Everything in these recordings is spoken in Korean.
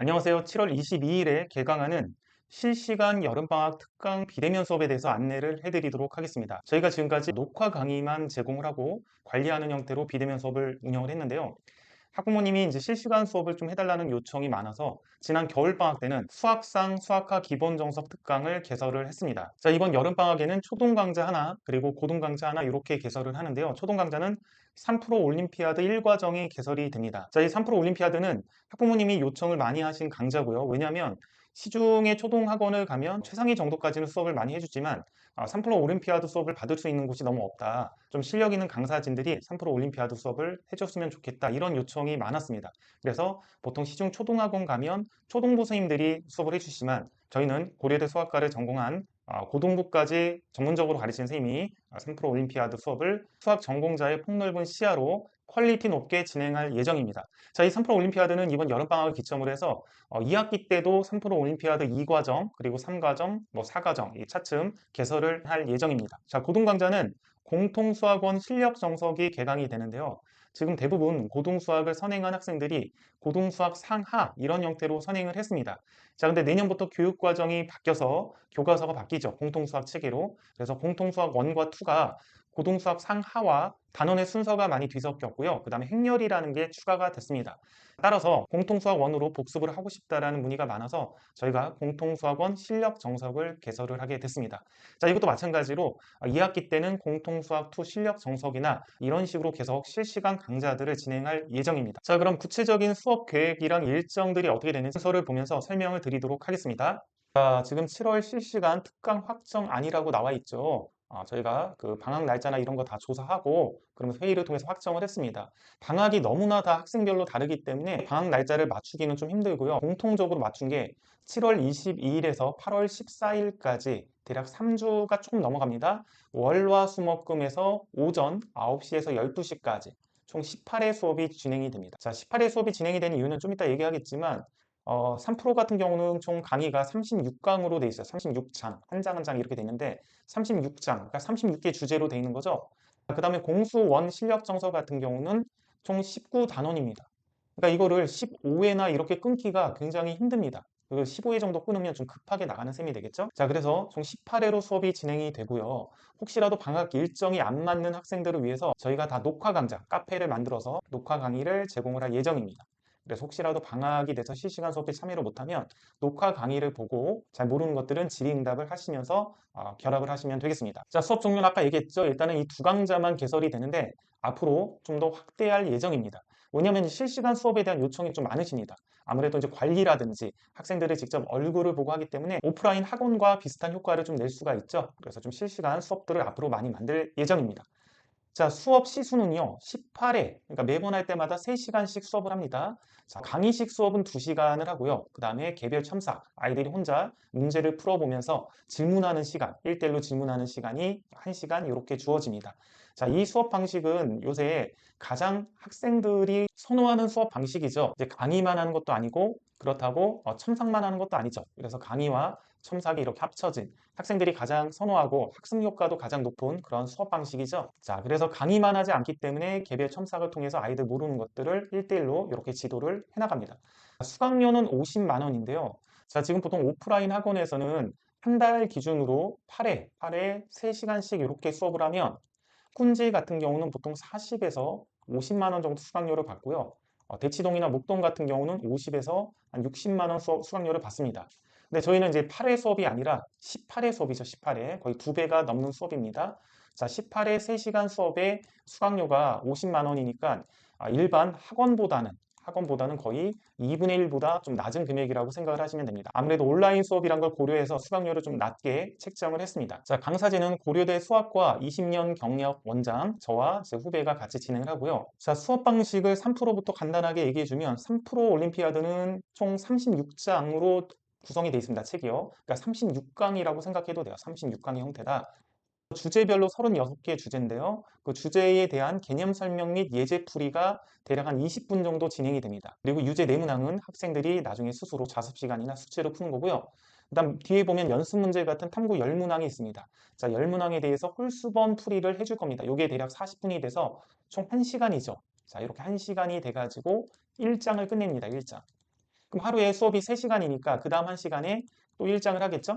안녕하세요. 7월 22일에 개강하는 실시간 여름방학 특강 비대면 수업에 대해서 안내를 해드리도록 하겠습니다. 저희가 지금까지 녹화 강의만 제공을 하고 관리하는 형태로 비대면 수업을 운영을 했는데요. 학부모님이 이제 실시간 수업을 좀 해달라는 요청이 많아서 지난 겨울방학 때는 수학상 수학과 기본 정석 특강을 개설을 했습니다. 자, 이번 여름방학에는 초등 강좌 하나, 그리고 고등 강좌 하나 이렇게 개설을 하는데요. 초등 강좌는 3프로 올림피아드 1과정이 개설이 됩니다. 자, 이 3프로 올림피아드는 학부모님이 요청을 많이 하신 강좌고요. 왜냐하면 시중의 초등학원을 가면 최상위 정도까지는 수업을 많이 해주지만 3프로 아, 올림피아드 수업을 받을 수 있는 곳이 너무 없다. 좀 실력 있는 강사진들이 3프로 올림피아드 수업을 해줬으면 좋겠다. 이런 요청이 많았습니다. 그래서 보통 시중 초등학원 가면 초등부 선생님들이 수업을 해주시지만 저희는 고려대 수학과를 전공한 아, 고등부까지 전문적으로 가르치는 선생님이 3프로 올림피아드 수업을 수학 전공자의 폭넓은 시야로 퀄리티 높게 진행할 예정입니다. 자, 이 3프로 올림피아드는 이번 여름방학을 기점으로 해서 2학기 어, 때도 3프로 올림피아드 2과정, 그리고 3과정, 뭐 4과정 이 차츰 개설을 할 예정입니다. 자, 고등강좌는 공통수학원 실력 정석이 개강이 되는데요. 지금 대부분 고등수학을 선행한 학생들이 고등수학 상하 이런 형태로 선행을 했습니다. 자, 근데 내년부터 교육과정이 바뀌어서 교과서가 바뀌죠. 공통수학 체계로. 그래서 공통수학 1과 2가 고등수학 상하와 단원의 순서가 많이 뒤섞였고요. 그 다음에 행렬이라는 게 추가가 됐습니다. 따라서 공통수학원으로 복습을 하고 싶다라는 문의가 많아서 저희가 공통수학원 실력 정석을 개설을 하게 됐습니다. 자, 이것도 마찬가지로 2학기 때는 공통수학2 실력 정석이나 이런 식으로 계속 실시간 강좌들을 진행할 예정입니다. 자, 그럼 구체적인 수업 계획이랑 일정들이 어떻게 되는지 순서를 보면서 설명을 드리도록 하겠습니다. 자, 지금 7월 실시간 특강 확정 아니라고 나와 있죠. 어, 저희가 그 방학 날짜나 이런 거 다 조사하고 그러면서 회의를 통해서 확정을 했습니다. 방학이 너무나 다 학생별로 다르기 때문에 방학 날짜를 맞추기는 좀 힘들고요. 공통적으로 맞춘 게 7월 22일에서 8월 14일까지 대략 3주가 조금 넘어갑니다. 월화 수목금에서 오전 9시에서 12시까지 총 18회 수업이 진행이 됩니다. 자, 18회 수업이 진행이 되는 이유는 좀 이따 얘기하겠지만 어, 3프로 같은 경우는 총 강의가 36강으로 돼 있어요. 36장, 한장 한 장 이렇게 돼 있는데 36장, 그러니까 36개 주제로 돼 있는 거죠. 그 다음에 공수 원 실력 정서 같은 경우는 총 19단원입니다. 그러니까 이거를 15회나 이렇게 끊기가 굉장히 힘듭니다. 15회 정도 끊으면 좀 급하게 나가는 셈이 되겠죠? 자, 그래서 총 18회로 수업이 진행이 되고요. 혹시라도 방학 일정이 안 맞는 학생들을 위해서 저희가 다 녹화 강좌, 카페를 만들어서 녹화 강의를 제공을 할 예정입니다. 그래서 혹시라도 방학이 돼서 실시간 수업에 참여를 못하면 녹화 강의를 보고 잘 모르는 것들은 질의응답을 하시면서 어, 결합을 하시면 되겠습니다. 자 수업 종류는 아까 얘기했죠. 일단은 이 두 강좌만 개설이 되는데 앞으로 좀 더 확대할 예정입니다. 왜냐하면 실시간 수업에 대한 요청이 좀 많으십니다. 아무래도 이제 관리라든지 학생들의 직접 얼굴을 보고 하기 때문에 오프라인 학원과 비슷한 효과를 좀 낼 수가 있죠. 그래서 좀 실시간 수업들을 앞으로 많이 만들 예정입니다. 자, 수업 시수는요, 18회, 그러니까 매번 할 때마다 3시간씩 수업을 합니다. 자, 강의식 수업은 2시간을 하고요. 그 다음에 개별 첨삭, 아이들이 혼자 문제를 풀어보면서 질문하는 시간, 1대1로 질문하는 시간이 1시간 이렇게 주어집니다. 자, 이 수업 방식은 요새 가장 학생들이 선호하는 수업 방식이죠. 이제 강의만 하는 것도 아니고 그렇다고 어, 첨삭만 하는 것도 아니죠. 그래서 강의와 첨삭이 이렇게 합쳐진 학생들이 가장 선호하고 학습 효과도 가장 높은 그런 수업 방식이죠. 자, 그래서 강의만 하지 않기 때문에 개별 첨삭을 통해서 아이들 모르는 것들을 1대1로 이렇게 지도를 해나갑니다. 수강료는 50만 원인데요. 자, 지금 보통 오프라인 학원에서는 한 달 기준으로 8회, 8회 3시간씩 이렇게 수업을 하면 쿤지 같은 경우는 보통 40에서 50만 원 정도 수강료를 받고요. 어, 대치동이나 목동 같은 경우는 50에서 한 60만 원 수강료를 받습니다. 근데 저희는 이제 8회 수업이 아니라 18회 수업이죠. 18회. 거의 두 배가 넘는 수업입니다. 자, 18회 3시간 수업에 수강료가 50만 원이니까 아, 일반 학원보다는 학원보다는 거의 2분의 1보다 좀 낮은 금액이라고 생각을 하시면 됩니다. 아무래도 온라인 수업이란 걸 고려해서 수강료를 좀 낮게 책정을 했습니다. 자, 강사진은 고려대 수학과 20년 경력 원장, 저와 제 후배가 같이 진행을 하고요. 자, 수업 방식을 3%부터 간단하게 얘기해주면 3% 올림피아드는 총 36장으로 구성이 되어 있습니다. 책이요. 그러니까 36강이라고 생각해도 돼요. 36강의 형태다. 주제별로 36개 주제인데요. 그 주제에 대한 개념 설명 및 예제 풀이가 대략 한 20분 정도 진행이 됩니다. 그리고 유제 내문항은 학생들이 나중에 스스로 자습 시간이나 숙제로 푸는 거고요. 그 다음 뒤에 보면 연습 문제 같은 탐구 열문항이 있습니다. 자, 열문항에 대해서 홀수번 풀이를 해줄 겁니다. 이게 대략 40분이 돼서 총 1시간이죠. 자, 이렇게 1시간이 돼가지고 1장을 끝냅니다. 1장. 그럼 하루에 수업이 3시간이니까 그 다음 1시간에 또 1장을 하겠죠?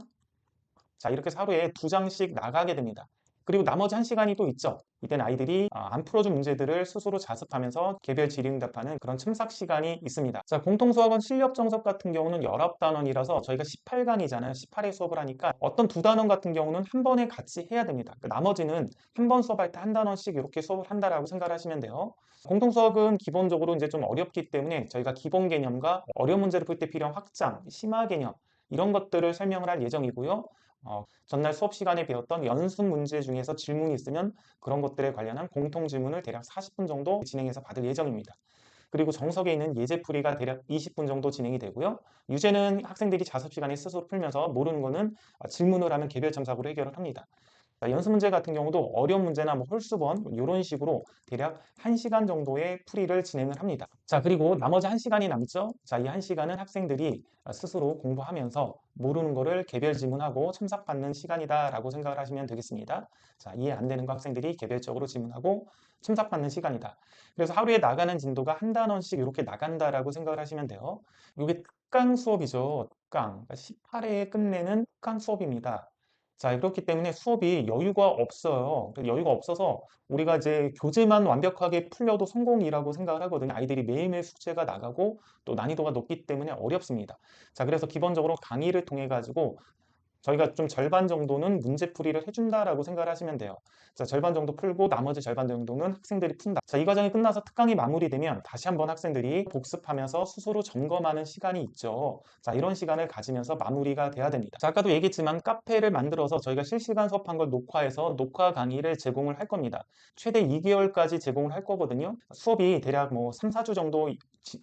자, 이렇게 하루에 두 장씩 나가게 됩니다. 그리고 나머지 한 시간이 또 있죠. 이때는 아이들이 아, 안 풀어준 문제들을 스스로 자습하면서 개별 질의응답하는 그런 첨삭 시간이 있습니다. 자, 공통수학원 실력 정석 같은 경우는 19단원이라서 저희가 18강이잖아요. 18회 수업을 하니까 어떤 두 단원 같은 경우는 한 번에 같이 해야 됩니다. 그 나머지는 한 번 수업할 때 한 단원씩 이렇게 수업을 한다라고 생각을 하시면 돼요. 공통수학은 기본적으로 이제 좀 어렵기 때문에 저희가 기본 개념과 어려운 문제를 풀 때 필요한 확장, 심화 개념 이런 것들을 설명을 할 예정이고요. 어, 전날 수업 시간에 배웠던 연습 문제 중에서 질문이 있으면 그런 것들에 관련한 공통 질문을 대략 40분 정도 진행해서 받을 예정입니다. 그리고 정석에 있는 예제 풀이가 대략 20분 정도 진행이 되고요. 유제는 학생들이 자습 시간에 스스로 풀면서 모르는 거는 질문을 하면 개별 첨삭으로 해결을 합니다. 연습 문제 같은 경우도 어려운 문제나 뭐 홀수번 이런 식으로 대략 1시간 정도의 풀이를 진행을 합니다. 자 그리고 나머지 1시간이 남죠. 자이 1시간은 학생들이 스스로 공부하면서 모르는 거를 개별 질문하고 첨삭받는 시간이다 라고 생각을 하시면 되겠습니다. 자 이해 안 되는 거 학생들이 개별적으로 질문하고 첨삭받는 시간이다. 그래서 하루에 나가는 진도가 한 단원씩 이렇게 나간다라고 생각을 하시면 돼요. 이게 특강 수업이죠. 특강. 18회에 그러니까 끝내는 특강 수업입니다. 자, 그렇기 때문에 수업이 여유가 없어요. 여유가 없어서 우리가 이제 교재만 완벽하게 풀려도 성공이라고 생각을 하거든요. 아이들이 매일매일 숙제가 나가고 또 난이도가 높기 때문에 어렵습니다. 자, 그래서 기본적으로 강의를 통해 가지고 저희가 좀 절반 정도는 문제풀이를 해준다라고 생각을 하시면 돼요. 자, 절반 정도 풀고 나머지 절반 정도는 학생들이 푼다. 자, 이 과정이 끝나서 특강이 마무리되면 다시 한번 학생들이 복습하면서 스스로 점검하는 시간이 있죠. 자, 이런 시간을 가지면서 마무리가 돼야 됩니다. 자, 아까도 얘기했지만 카페를 만들어서 저희가 실시간 수업한 걸 녹화해서 녹화 강의를 제공을 할 겁니다. 최대 2개월까지 제공을 할 거거든요. 수업이 대략 뭐 3, 4주 정도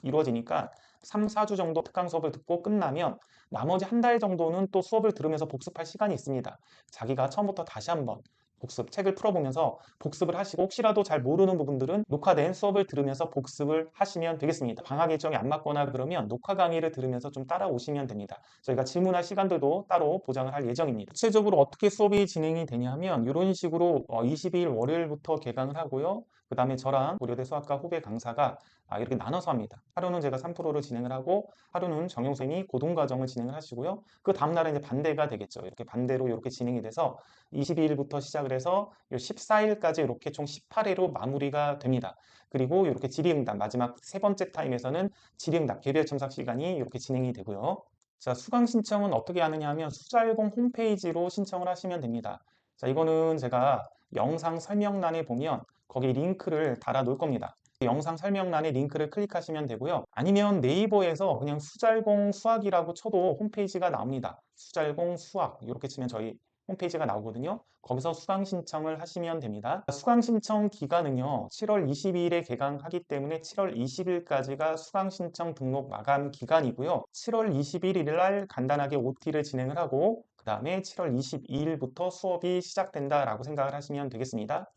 이루어지니까 3, 4주 정도 특강 수업을 듣고 끝나면 나머지 한 달 정도는 또 수업을 들으면서 복습할 시간이 있습니다. 자기가 처음부터 다시 한번 복습, 책을 풀어보면서 복습을 하시고 혹시라도 잘 모르는 부분들은 녹화된 수업을 들으면서 복습을 하시면 되겠습니다. 방학 일정이 안 맞거나 그러면 녹화 강의를 들으면서 좀 따라오시면 됩니다. 저희가 질문할 시간들도 따로 보장을 할 예정입니다. 구체적으로 어떻게 수업이 진행이 되냐 하면 이런 식으로 22일 어, 월요일부터 개강을 하고요. 그 다음에 저랑 고려대 수학과 후배 강사가 아, 이렇게 나눠서 합니다. 하루는 제가 3%를 진행을 하고 하루는 정용쌤이 고등과정을 진행을 하시고요. 그 다음날은 이제 반대가 되겠죠. 이렇게 반대로 이렇게 진행이 돼서 22일부터 시작을 해서 14일까지 이렇게 총 18회로 마무리가 됩니다. 그리고 이렇게 질의응답 마지막 세 번째 타임에서는 질의응답 개별 첨삭 시간이 이렇게 진행이 되고요. 자, 수강 신청은 어떻게 하느냐 하면 수잘공 홈페이지로 신청을 하시면 됩니다. 자, 이거는 제가 영상 설명란에 보면 거기 링크를 달아 놓을 겁니다. 영상 설명란에 링크를 클릭하시면 되고요. 아니면 네이버에서 그냥 수잘공 수학이라고 쳐도 홈페이지가 나옵니다. 수잘공 수학 이렇게 치면 저희 홈페이지가 나오거든요. 거기서 수강 신청을 하시면 됩니다. 수강 신청 기간은요. 7월 22일에 개강하기 때문에 7월 20일까지가 수강 신청 등록 마감 기간이고요. 7월 21일 날 간단하게 OT를 진행을 하고 그 다음에 7월 22일부터 수업이 시작된다라고 생각을 하시면 되겠습니다.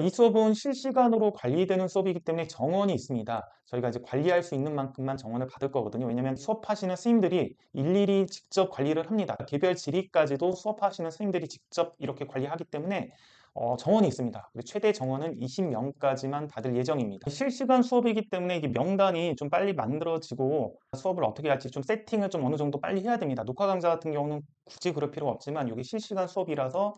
이 수업은 실시간으로 관리되는 수업이기 때문에 정원이 있습니다. 저희가 이제 관리할 수 있는 만큼만 정원을 받을 거거든요. 왜냐하면 수업하시는 스님들이 일일이 직접 관리를 합니다. 개별 질의까지도 수업하시는 스님들이 직접 이렇게 관리하기 때문에 어, 정원이 있습니다. 최대 정원은 20명까지만 받을 예정입니다. 실시간 수업이기 때문에 명단이 좀 빨리 만들어지고 수업을 어떻게 할지 좀 세팅을 좀 어느 정도 빨리 해야 됩니다. 녹화 강좌 같은 경우는 굳이 그럴 필요가 없지만 여기 실시간 수업이라서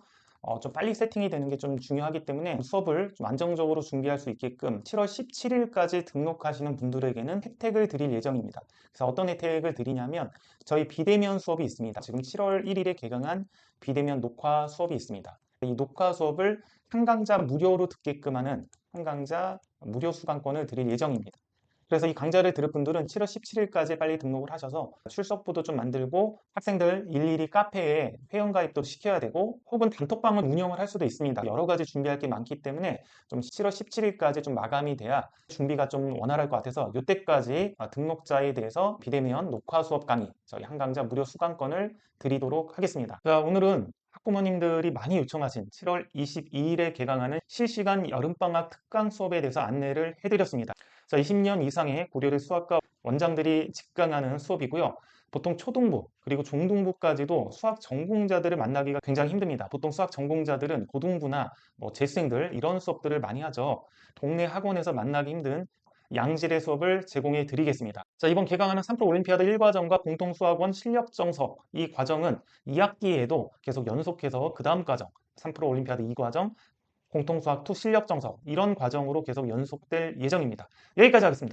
어, 좀 빨리 세팅이 되는 게 좀 중요하기 때문에 수업을 좀 안정적으로 준비할 수 있게끔 7월 17일까지 등록하시는 분들에게는 혜택을 드릴 예정입니다. 그래서 어떤 혜택을 드리냐면 저희 비대면 수업이 있습니다. 지금 7월 1일에 개강한 비대면 녹화 수업이 있습니다. 이 녹화 수업을 한 강좌 무료로 듣게끔 하는 한 강좌 무료 수강권을 드릴 예정입니다. 그래서 이 강좌를 들을 분들은 7월 17일까지 빨리 등록을 하셔서 출석부도 좀 만들고 학생들 일일이 카페에 회원가입도 시켜야 되고 혹은 단톡방을 운영을 할 수도 있습니다. 여러 가지 준비할 게 많기 때문에 좀 7월 17일까지 좀 마감이 돼야 준비가 좀 원활할 것 같아서 이때까지 등록자에 대해서 비대면 녹화 수업 강의 저희 한 강좌 무료 수강권을 드리도록 하겠습니다. 자, 오늘은 학부모님들이 많이 요청하신 7월 22일에 개강하는 실시간 여름방학 특강 수업에 대해서 안내를 해드렸습니다. 자, 20년 이상의 고려대 수학과 원장들이 직강하는 수업이고요. 보통 초등부 그리고 중등부까지도 수학 전공자들을 만나기가 굉장히 힘듭니다. 보통 수학 전공자들은 고등부나 뭐 재수생들 이런 수업들을 많이 하죠. 동네 학원에서 만나기 힘든 양질의 수업을 제공해 드리겠습니다. 자, 이번 개강하는 3프로 올림피아드 1과정과 공통수학원 실력정석 이 과정은 2학기에도 계속 연속해서 그 다음 과정 3프로 올림피아드 2과정 공통수학 2 실력정석 이런 과정으로 계속 연속될 예정입니다. 여기까지 하겠습니다.